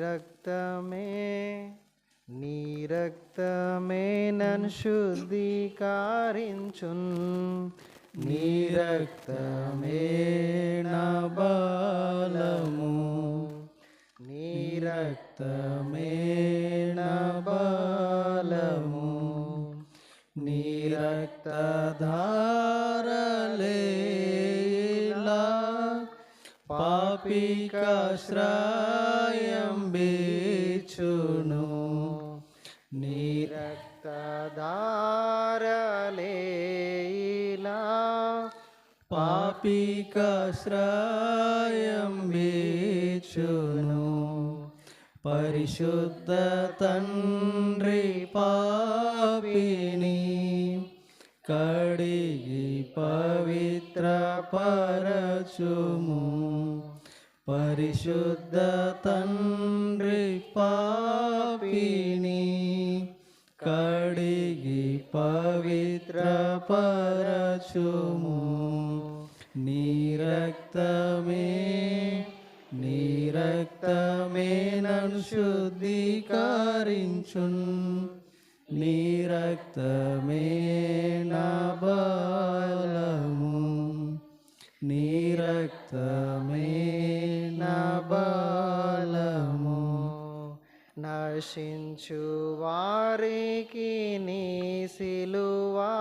రక్తమే నీ రక్తమే నన్ను శుద్ధీకరించున్ నీ రక్తమే నా బలము నీ రక్తమే నా బలము నీ పాపికాశ్రాయం బీచును నీ రక్తధారలేలా పాపికాశ్రాయం బీచును పరిశుద్ధ తండ్రి పాపిని కడిగి పవిత్ర పరచుము పరిశుద్ధ తండ్రి పాపిని కడిగి పవిత్ర పరచుము నీరక్తమే నీరక్తమే నీ నన్ను శుద్ధీకరించున్. నీ రక్తమే నా బలము. నీరక్తమే నశించు వారికి నీ సిలువా.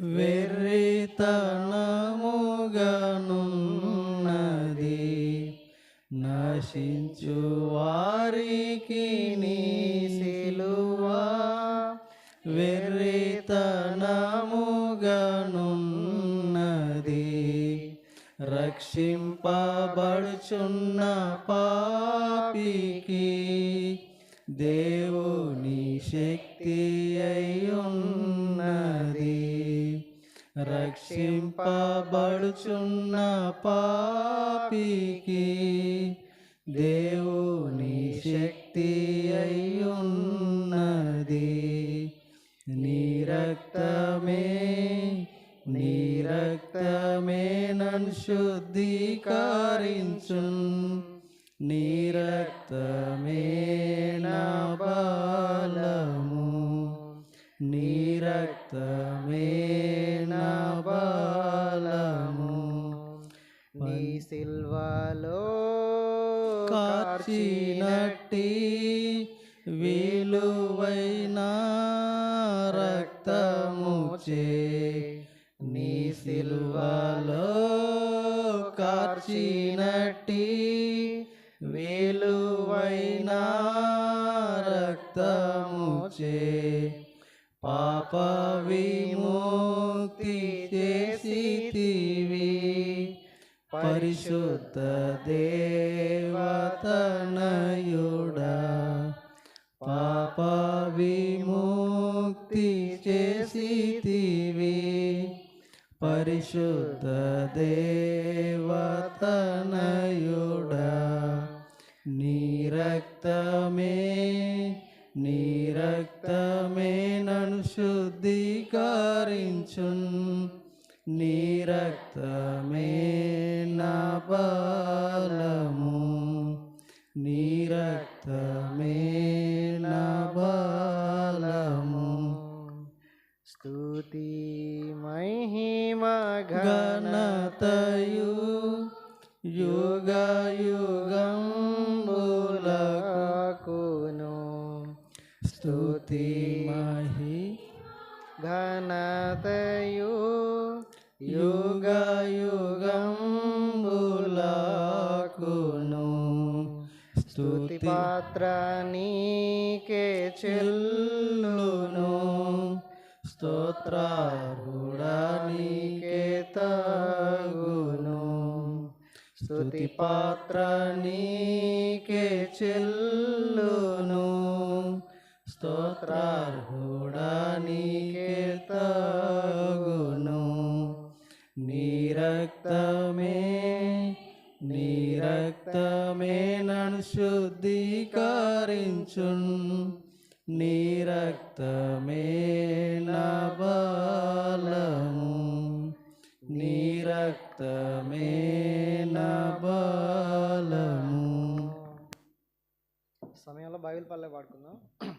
వెర్రితనముగనున్నది నశించు వారికి నీ సిలువా. వెర్రితనముగనున్నది రక్షింపబడుచున్న పాపికి దేవుని శక్తి అయ్యున్నది రక్షింపబడుచున్న పాపికి దేవుని శక్తి అయ్యున్నది నీ రక్తమే నీ రక్తమే నన్ను శుద్ధీకరించు నీ రక్తమే నీ సిల్వలో కార్చినట్టి విలువైన రక్తముచే నీ సిల్వలో కార్చినట్టి విలువైన రక్తముచే పాప విముక్తి చేసితివి పరిశుద్ధ దేవతనయుడా పాప విముక్తి చేసితివి. పరిశుద్ధ దేవతనయుడా నీరక్తమే నీరక్తమే నను శుద్ధీకరించున్. నీ రక్తమే నా బలము నీ రక్తమే నా బలము స్తుతి మహిమ ఘనతయు యుగ యుగంబులకును స్తుతి మహి ఘనతయు యుగ యుగంబులకును. స్తుతి పాత్ర నీకే చెల్లును. స్తోత్రారుడా నీకే తగును. స్తుతి పాత్ర నీకే చెల్లును. స్తోత్రార్హుడా నీ తగును. నిరక్తమే నిరక్తమే నన్ను శుద్ధీకరించున్. నిరక్తమే నా బలము. నిరక్తమే నా బలము. సమయంలో బైబిల్ పల్లె పాడుకుందాం.